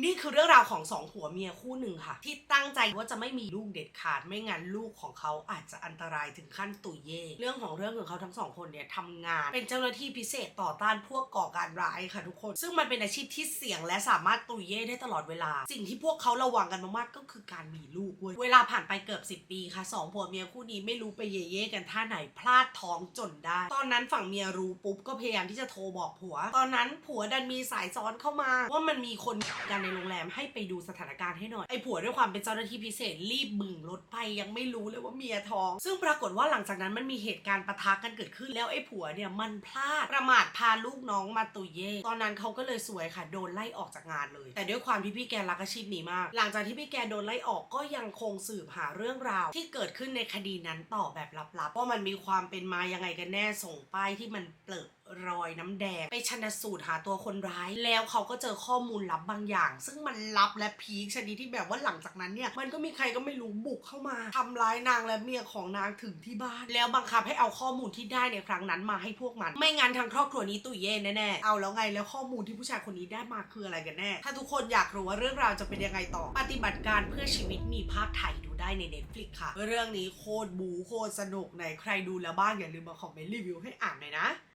Ni คือเรื่องราวของสองผัวเมียคู่หนึ่งค่ะ ที่ตั้งใจว่าจะไม่มีลูกเด็ดขาดไม่งั้นลูกของเขาอาจจะอันตรายถึงขั้นตุยเย่เรื่องของเรื่องของเขาทั้งสองคนเนี่ยทำงาน เป็นเจ้าหน้าที่พิเศษต่อต้านพวกก่อการร้ายค่ะทุกคน ซึ่งมันเป็นอาชีพที่เสี่ยงและสามารถตุยเย่ได้ตลอดเวลา สิ่งที่พวกเขาระวังกันมากๆก็คือการมีลูกเว้ยเวลาผ่านไปเกือบ 10 ปีค่ะสองผัวเมียคู่นี้ไม่รู้ไปเย่เย่กันท่าไหนพลาดท้องจนได้ ตอนนั้นฝั่งเมียรู้ปุ๊บก็พยายามที่จะโทรบอกผัว ตอนนั้นผัวดันมีสายซ้อนเข้ามา ว่ามันมีคนกันในโรงแรมให้ไปดูสถานการณ์ให้หน่อยไอ้ผัวด้วยความเป็นเจ้าหน้าที่พิเศษรีบบึงรถไปยังไม่รู้เลยว่าเมียท้อง ซึ่งปรากฏว่าหลังจากนั้นมันมีเหตุการณ์ปะทะกันเกิดขึ้น แล้วไอ้ผัวเนี่ยมันพลาดประมาทพาลูกน้องมาตุยเย่ตอนนั้นเขาก็เลยสวยค่ะ โดนไล่ออกจากงานเลย แต่ด้วยความที่พี่แกรักอาชีพนี้มาก หลังจากที่พี่แกโดนไล่ออกก็ยังคงสืบหาเรื่องราว ที่เกิดขึ้นในคดีนั้นต่อแบบลับๆว่ามันมีความเป็นมายังไงกันแน่ส่งป้ายที่มันเปลือก รอยน้ำแดง ไปชันสูตรหาตัวคนร้าย แล้วเขาก็เจอข้อมูลลับบางอย่าง ซึ่งมันลับและพีคชนิดที่แบบว่าหลังจากนั้นเนี่ย มันก็มีใครก็ไม่รู้บุกเข้ามาทำร้ายนางและเมียของนางถึงที่บ้าน แล้วบังคับให้เอาข้อมูลที่ได้ในครั้งนั้นมาให้พวกมัน ไม่งั้นทางครอบครัวนี้ตุยเย่แน่ๆเอาแล้วไงแล้วข้อมูลที่ผู้ชายคนนี้ได้มาคืออะไรกันแน่ ถ้าทุกคนอยากรู้ว่าเรื่องราวจะเป็นยังไงต่อ ปฏิบัติการเพื่อชีวิตมีภาคไทยดูได้ใน Netflix ค่ะ เรื่องนี้โคตรบูโคตรสนุกไหนใครดูแล้วบ้างอย่าลืมมาคอมเมนต์รีวิวให้อ่านหน่อยนะ